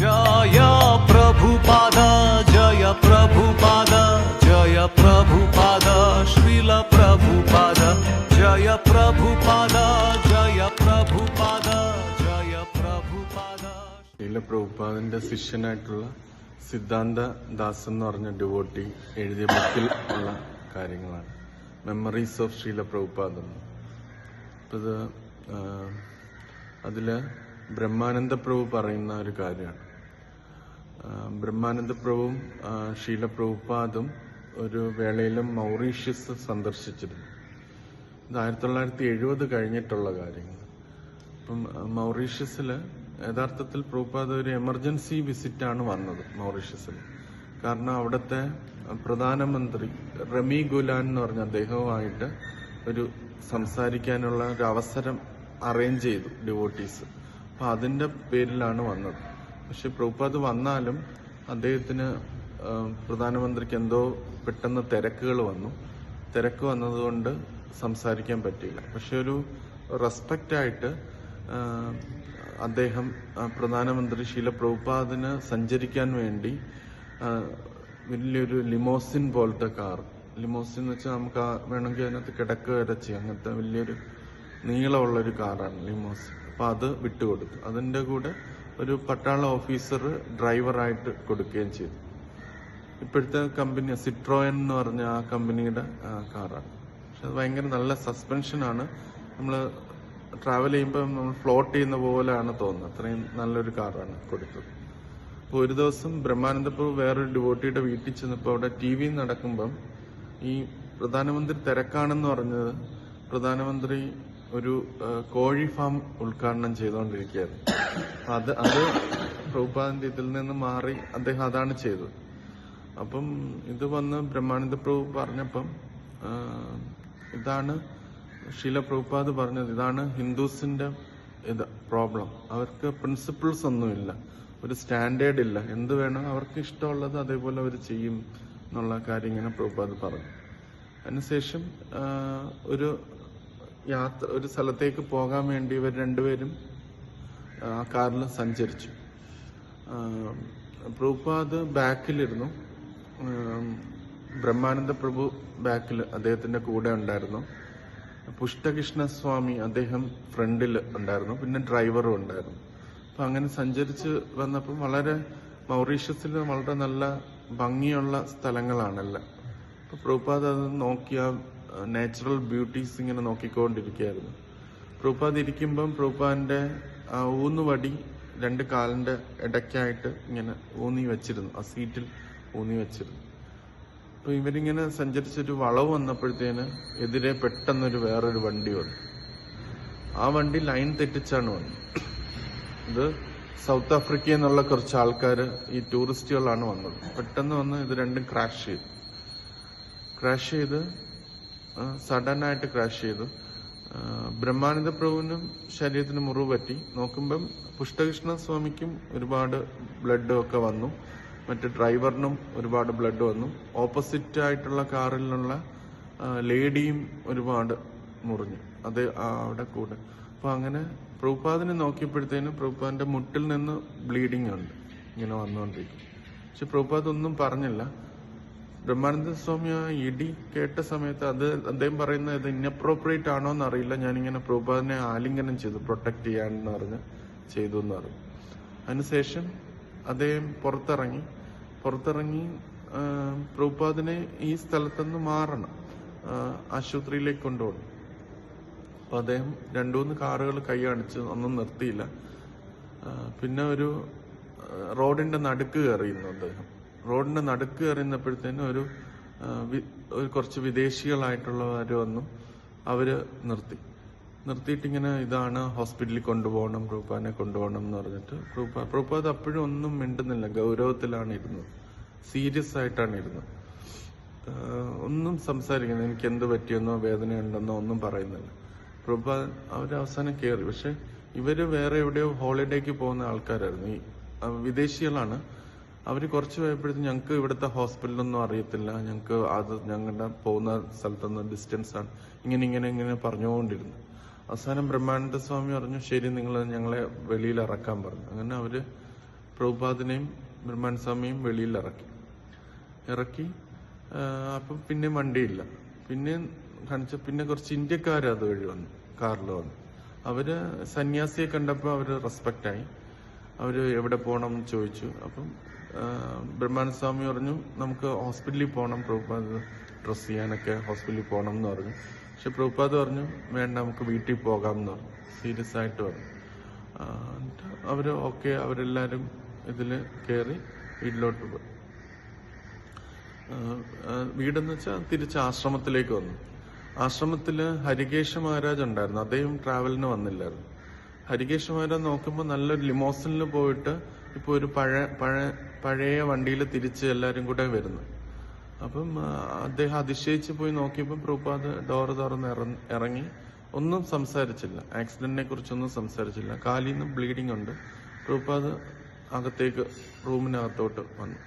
ജയ പ്രഭുപാദ ജയ പ്രഭുപാദ ജയ പ്രഭുപാദ പ്രഭുപാദ ജയ പ്രഭുപാദ ജയ പ്രഭുപാദ ജയ പ്രഭുപാദ പ്രഭുപാദന്റെ ശിഷ്യനായിട്ടുള്ള സിദ്ധാന്ത ദാസ് എന്ന് പറഞ്ഞ ഡിവോട്ടി എഴുതിയ ബുക്കിൽ ഉള്ള കാര്യങ്ങളാണ്. മെമ്മറീസ് ഓഫ് ശ്രീല പ്രഭുപാദ അതിൽ ബ്രഹ്മാനന്ദ പ്രഭു പറയുന്ന ഒരു കാര്യമാണ്. ബ്രഹ്മാനന്ദ പ്രഭുവും ഷീല പ്രഭുപാദും ഒരു വേളയിലും മൗറീഷ്യസ് സന്ദർശിച്ചിരുന്നു. ഇത് ആയിരത്തി തൊള്ളായിരത്തി എഴുപത് കഴിഞ്ഞിട്ടുള്ള കാര്യങ്ങൾ. അപ്പം മൗറീഷ്യസിൽ യഥാർത്ഥത്തിൽ പ്രൂപ്പാത് ഒരു എമർജൻസി വിസിറ്റാണ് വന്നത് മൗറീഷ്യസിൽ കാരണം അവിടുത്തെ പ്രധാനമന്ത്രി റമി ഗുലാൻ എന്ന് പറഞ്ഞ അദ്ദേഹവുമായിട്ട് ഒരു സംസാരിക്കാനുള്ള ഒരു അവസരം അറേഞ്ച് ചെയ്തു ഡിവോട്ടീസ്. അപ്പം അതിന്റെ പേരിലാണ് വന്നത്. പക്ഷെ പ്രഭുപാദ് വന്നാലും അദ്ദേഹത്തിന് പ്രധാനമന്ത്രിക്ക് എന്തോ പെട്ടെന്ന് തിരക്കുകൾ വന്നു. തിരക്ക് വന്നതുകൊണ്ട് സംസാരിക്കാൻ പറ്റിയില്ല. പക്ഷെ ഒരു റെസ്പെക്റ്റ് ആയിട്ട് അദ്ദേഹം പ്രധാനമന്ത്രി ശീല പ്രഭുപാദിന് സഞ്ചരിക്കാൻ വേണ്ടി വലിയൊരു ലിമോസിൻ പോലത്തെ കാർ ലിമോസിൻ എന്ന് വെച്ചാൽ നമുക്ക് വേണമെങ്കിൽ അതിനകത്ത് കിടക്കുക വരെ ചെയ്യാം. അങ്ങനത്തെ വലിയൊരു നീളമുള്ള ഒരു കാറാണ് ലിമോസ് അപ്പോൾ അത് വിട്ടുകൊടുത്തു. അതിന്റെ കൂടെ ഒരു പട്ടാള ഓഫീസർ ഡ്രൈവറായിട്ട് കൊടുക്കുകയും ചെയ്തു. ഇപ്പോഴത്തെ കമ്പനി സിട്രോയൻ എന്ന് പറഞ്ഞ ആ കമ്പനിയുടെ കാറാണ്. പക്ഷെ അത് ഭയങ്കര നല്ല സസ്പെൻഷനാണ്. നമ്മൾ ട്രാവൽ ചെയ്യുമ്പോൾ നമ്മൾ ഫ്ലോട്ട് ചെയ്യുന്ന പോലെയാണ് തോന്നുന്നത്. അത്രയും നല്ലൊരു കാറാണ് കൊടുത്തത്. അപ്പോൾ ഒരു ദിവസം ബ്രഹ്മാനന്ദപ്പൂർ വേറൊരു ഡിവോട്ടിയുടെ വീട്ടിൽ ചെന്നപ്പോൾ അവിടെ ടി വി നടക്കുമ്പം ഈ പ്രധാനമന്ത്രി തിരക്കാണെന്ന് പറഞ്ഞത് പ്രധാനമന്ത്രി ഒരു കോഴി ഫാം ഉദ്ഘാടനം ചെയ്തുകൊണ്ടിരിക്കുകയായിരുന്നു അത് അത് പ്രഭുപാദിന്റെ ഇതിൽ നിന്ന് മാറി അദ്ദേഹം അതാണ് ചെയ്തത്. അപ്പം ഇത് വന്ന് ബ്രഹ്മാനന്ദ പ്രഭു പറഞ്ഞപ്പം ഇതാണ് ശീല പ്രഭുപാദ് പറഞ്ഞത്. ഇതാണ് ഹിന്ദുസിന്റെ ഇത് പ്രോബ്ലം. അവർക്ക് പ്രിൻസിപ്പിൾസ് ഒന്നുമില്ല. ഒരു സ്റ്റാൻഡേർഡ് ഇല്ല. എന്ത് വേണം അവർക്ക് ഇഷ്ടമുള്ളത് അതേപോലെ അവർ ചെയ്യും എന്നുള്ള കാര്യം ഇങ്ങനെ പ്രഭുപാദ് പറഞ്ഞു. അതിനുശേഷം ഒരു യാത്ര ഒരു സ്ഥലത്തേക്ക് പോകാൻ വേണ്ടി ഇവർ രണ്ടുപേരും ആ കാറിൽ സഞ്ചരിച്ചു. പ്രഭുപാദ് ബാക്കിലിരുന്നു. ബ്രഹ്മാനന്ദ പ്രഭു ബാക്കിൽ അദ്ദേഹത്തിന്റെ കൂടെ ഉണ്ടായിരുന്നു. പുഷ്ടകൃഷ്ണ സ്വാമി അദ്ദേഹം ഫ്രണ്ടിൽ ഉണ്ടായിരുന്നു. പിന്നെ ഡ്രൈവറും ഉണ്ടായിരുന്നു. അപ്പൊ അങ്ങനെ സഞ്ചരിച്ച് വന്നപ്പോൾ വളരെ മൗറീഷ്യസിൽ വളരെ നല്ല ഭംഗിയുള്ള സ്ഥലങ്ങളാണല്ലോ. അപ്പൊ പ്രഭുപാദ് അത് നോക്കിയ നാച്ചുറൽ ബ്യൂട്ടീസ് ഇങ്ങനെ നോക്കിക്കൊണ്ടിരിക്കുകയായിരുന്നു. പ്രൂപ്പാദ് ഇരിക്കുമ്പം പ്രൂപ്പാന്റെ ആ ഊന്നുവടി രണ്ട് കാലിന്റെ ഇടയ്ക്കായിട്ട് ഇങ്ങനെ ഊന്നി വെച്ചിരുന്നു. ആ സീറ്റിൽ ഊന്നി വെച്ചിരുന്നു. അപ്പൊ ഇവരിങ്ങനെ സഞ്ചരിച്ചൊരു വളവ് വന്നപ്പോഴത്തേന് എതിരെ പെട്ടെന്നൊരു വേറൊരു വണ്ടി വന്നു. ആ വണ്ടി ലൈൻ തെറ്റിച്ചാണ് വന്നത്. ഇത് സൗത്ത് ആഫ്രിക്കയിൽ നിന്നുള്ള കുറച്ച് ആൾക്കാർ ഈ ടൂറിസ്റ്റുകളാണ് വന്നത്. പെട്ടെന്ന് വന്ന് ഇത് രണ്ടും ക്രാഷ് ചെയ്തു. ക്രാഷ് ചെയ്ത് സഡൻ ആയിട്ട് ക്രാഷ് ചെയ്തു. ബ്രഹ്മാനന്ദ പ്രഭുവിനും ശരീരത്തിന് മുറിവ് പറ്റി. നോക്കുമ്പം പുഷ്ടകൃഷ്ണ സ്വാമിക്കും ഒരുപാട് ബ്ലഡ് ഒക്കെ വന്നു. മറ്റു ഡ്രൈവറിനും ഒരുപാട് ബ്ലഡ് വന്നു. ഓപ്പോസിറ്റ് ആയിട്ടുള്ള കാറിലുള്ള ലേഡിയും ഒരുപാട് മുറിഞ്ഞു. അത് അവിടെ കൂടെ. അപ്പൊ അങ്ങനെ പ്രഭുപാദിനെ നോക്കിയപ്പോഴത്തേനും പ്രഭുപാദിന്റെ മുട്ടിൽ നിന്ന് ബ്ലീഡിങ് ഉണ്ട്. ഇങ്ങനെ വന്നുകൊണ്ടിരിക്കും പക്ഷെ പ്രഭുപാദ് ഒന്നും പറഞ്ഞില്ല. ബ്രഹ്മാനന്ദ സ്വാമി ആ ഇടി കേട്ട സമയത്ത് അത് അദ്ദേഹം പറയുന്നത് ഇത് ഇന്നപ്രോപ്രിയേറ്റ് ആണോ എന്ന് അറിയില്ല ഞാനിങ്ങനെ പ്രഭുപാദിനെ ആലിംഗനം ചെയ്തു പ്രൊട്ടക്ട് ചെയ്യാനെന്ന് പറഞ്ഞ് ചെയ്തു എന്ന് പറഞ്ഞു. അതിനുശേഷം അദ്ദേഹം പുറത്തിറങ്ങി. പുറത്തിറങ്ങി പ്രഭുപാദിനെ ഈ സ്ഥലത്തുനിന്ന് മാറണം ആശുപത്രിയിലേക്ക് കൊണ്ടുപോകണം. അപ്പൊ അദ്ദേഹം രണ്ടു മൂന്ന് കാറുകൾ കൈ കാണിച്ച് ഒന്നും നിർത്തിയില്ല. പിന്നെ ഒരു റോഡിന്റെ നടുക്ക് കയറിയിരുന്നു അദ്ദേഹം. റോഡിന്റെ നടുക്ക് എറിയുന്നപ്പോഴത്തേനും ഒരു കുറച്ച് വിദേശികളായിട്ടുള്ളവർ വന്നു. അവർ നിർത്തി. നിർത്തിയിട്ടിങ്ങനെ ഇതാണ് ഹോസ്പിറ്റലിൽ കൊണ്ടുപോകണം പ്രൂപ്പാനെ കൊണ്ടുപോകണം എന്ന് പറഞ്ഞിട്ട് പ്രൂപ്പ പ്രൂപ്പ അത് അപ്പോഴും ഒന്നും മിണ്ടുന്നില്ല. ഗൗരവത്തിലാണ് ഇരുന്നത്. സീരിയസ് ആയിട്ടാണ് ഇരുന്നത്. ഒന്നും സംസാരിക്കുന്നത് എനിക്ക് എന്ത് പറ്റിയെന്നോ വേദനയുണ്ടെന്നോ ഒന്നും പറയുന്നില്ല. പ്രൂപ്പ അവർ അവസാനം കയറി പക്ഷെ ഇവർ വേറെ എവിടെയോ ഹോളിഡേക്ക് പോകുന്ന ആൾക്കാരായിരുന്നു. വിദേശികളാണ്. അവർ കുറച്ച് പോയപ്പോഴത്തേക്കും ഞങ്ങൾക്ക് ഇവിടുത്തെ ഹോസ്പിറ്റലൊന്നും അറിയത്തില്ല. ഞങ്ങൾക്ക് അത് ഞങ്ങളുടെ പോകുന്ന സ്ഥലത്തുനിന്ന് ഡിസ്റ്റൻസ് ആണ്. ഇങ്ങനെ ഇങ്ങനെ ഇങ്ങനെ പറഞ്ഞുകൊണ്ടിരുന്നു. അവസാനം ബ്രഹ്മാനന്ദ സ്വാമി പറഞ്ഞു ശരി നിങ്ങൾ ഞങ്ങളെ വെളിയിൽ ഇറക്കാൻ പറഞ്ഞു. അങ്ങനെ അവർ പ്രഭുപാദിനെയും ബ്രഹ്മാനന്ദ സ്വാമിയും വെളിയിൽ ഇറക്കി. ഇറക്കി അപ്പം പിന്നെ വണ്ടിയില്ല. പിന്നെ കാണിച്ച പിന്നെ കുറച്ച് ഇന്ത്യക്കാർ അതുവഴി വന്നു കാറിൽ വന്നു. അവർ സന്യാസിയെ കണ്ടപ്പോൾ അവർ റെസ്പെക്റ്റ് ആയി. അവർ എവിടെ പോകണം എന്ന് ചോദിച്ചു. അപ്പം ബ്രഹ്മാനന്ദ സ്വാമി പറഞ്ഞു നമുക്ക് ഹോസ്പിറ്റലിൽ പോകണം പ്രഭുപാദ് ഡ്രസ് ചെയ്യാനൊക്കെ ഹോസ്പിറ്റലിൽ പോകണം എന്ന് പറഞ്ഞു. പക്ഷെ പ്രഭുപാദ് പറഞ്ഞു വേണ്ട നമുക്ക് വീട്ടിൽ പോകാം എന്ന് പറഞ്ഞു. സീരിയസ് ആയിട്ട് പറഞ്ഞു. അവർ ഓക്കെ അവരെല്ലാവരും ഇതിൽ കയറി വീട്ടിലോട്ട് പോയി. വീടെന്ന് വെച്ചാൽ തിരിച്ച് ആശ്രമത്തിലേക്ക് വന്നു. ആശ്രമത്തിൽ ഹരികേശ മഹാരാജ് ഉണ്ടായിരുന്നു. അദ്ദേഹം ട്രാവലിന് വന്നില്ലായിരുന്നു. ഹരികേശ മഹാരാജ് നോക്കുമ്പോൾ നല്ലൊരു ലിമോസിനിൽ പോയിട്ട് ഇപ്പൊ ഒരു പഴയ പഴയ പഴയ വണ്ടിയിൽ തിരിച്ച് എല്ലാരും കൂടെ വരുന്നു. അപ്പം അദ്ദേഹം അതിശയിച്ച് പോയി നോക്കിയപ്പോൾ പ്രഭുപാദ് ഡോറ് തുറന്ന് ഇറങ്ങി. ഒന്നും സംസാരിച്ചില്ല. ആക്സിഡന്റിനെ കുറിച്ചൊന്നും സംസാരിച്ചില്ല. കാലിൽ നിന്ന് ബ്ലീഡിംഗ് ഉണ്ട്. പ്രഭുപാദ് അകത്തേക്ക് റൂമിനകത്തോട്ട് വന്നു.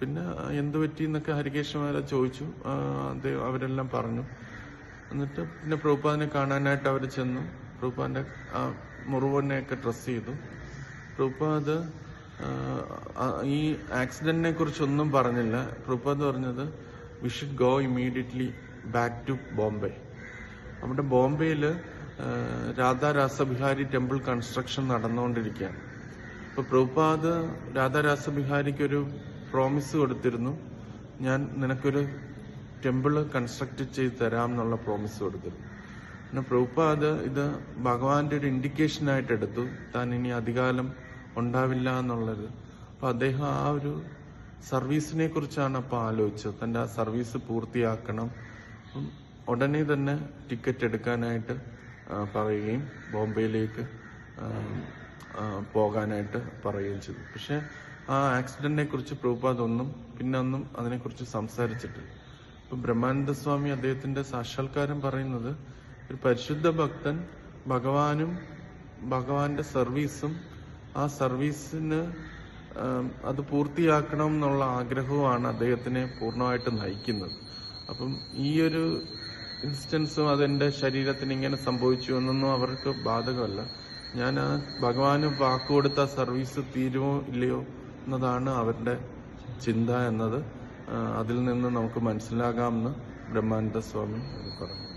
പിന്നെ എന്ത് പറ്റി എന്നൊക്കെ ഹരികേശന്മാരെ ചോദിച്ചു. അദ്ദേഹം അവരെല്ലാം പറഞ്ഞു. എന്നിട്ട് പിന്നെ പ്രഭുപാദിനെ കാണാനായിട്ട് അവർ ചെന്നു. പ്രഭുപാദിന്റെ ആ മുറിവനെയൊക്കെ ഡ്രസ് ചെയ്തു. ആ, ആ, ഈ ആക്സിഡന്റിനെ കുറിച്ചൊന്നും പറഞ്ഞില്ല. പ്രഭുപാദ് പറഞ്ഞത് we should go immediately back to Bombay നമ്മുടെ ബോംബെയിൽ രാധാ രാസബിഹാരി ടെമ്പിൾ കൺസ്ട്രക്ഷൻ നടന്നുകൊണ്ടിരിക്കുകയാണ്. അപ്പോൾ പ്രഭുപാദ് രാധാരാസബിഹാരിക്ക് ഒരു പ്രോമിസ് കൊടുത്തിരുന്നു. ഞാൻ നിനക്കൊരു ടെമ്പിൾ കൺസ്ട്രക്ട് ചെയ്ത് തരാം എന്നുള്ള പ്രോമിസ് കൊടുത്തിരുന്നു. പിന്നെ പ്രഭുപാദ് ഇത് ഭഗവാന്റെ ഒരു ഇൻഡിക്കേഷൻ ആയിട്ട് എടുത്തു. താൻ ഇനി അധികാലം ഉണ്ടാവില്ല എന്നുള്ളത്. അപ്പൊ അദ്ദേഹം ആ ഒരു സർവീസിനെ കുറിച്ചാണ് അപ്പൊ ആലോചിച്ചത്. തന്റെ ആ സർവീസ് പൂർത്തിയാക്കണം. ഉടനെ തന്നെ ടിക്കറ്റ് എടുക്കാനായിട്ട് പറയുകയും ബോംബെയിലേക്ക് പോകാനായിട്ട് പറയുകയും ചെയ്തു. പക്ഷെ ആ ആക്സിഡന്റിനെ കുറിച്ച് പ്രഭുപാദ് ഒന്നും പിന്നെ ഒന്നും അതിനെക്കുറിച്ച് സംസാരിച്ചിട്ടില്ല. ഇപ്പൊ ബ്രഹ്മാനന്ദ സ്വാമി അദ്ദേഹത്തിന്റെ സാക്ഷാത്കാരം പറയുന്നത് ഒരു പരിശുദ്ധ ഭക്തൻ ഭഗവാനും ഭഗവാന്റെ സർവീസും ആ സർവീസിന് അത് പൂർത്തിയാക്കണം എന്നുള്ള ആഗ്രഹവുമാണ് അദ്ദേഹത്തിനെ പൂർണമായിട്ട് നയിക്കുന്നത്. അപ്പം ഈ ഒരു ഇൻസ്റ്റൻസും അതെന്റെ ശരീരത്തിന് ഇങ്ങനെ സംഭവിച്ചു എന്നൊന്നും അവർക്ക് ബാധകമല്ല. ഞാൻ ആ ഭഗവാന് വാക്കുകൊടുത്ത സർവീസ് തീരുമോ ഇല്ലയോ എന്നതാണ് അവരുടെ ചിന്ത എന്നത്. അതിൽ നിന്ന് നമുക്ക് മനസ്സിലാകാമെന്ന് ബ്രഹ്മാനന്ദ സ്വാമി പറഞ്ഞു.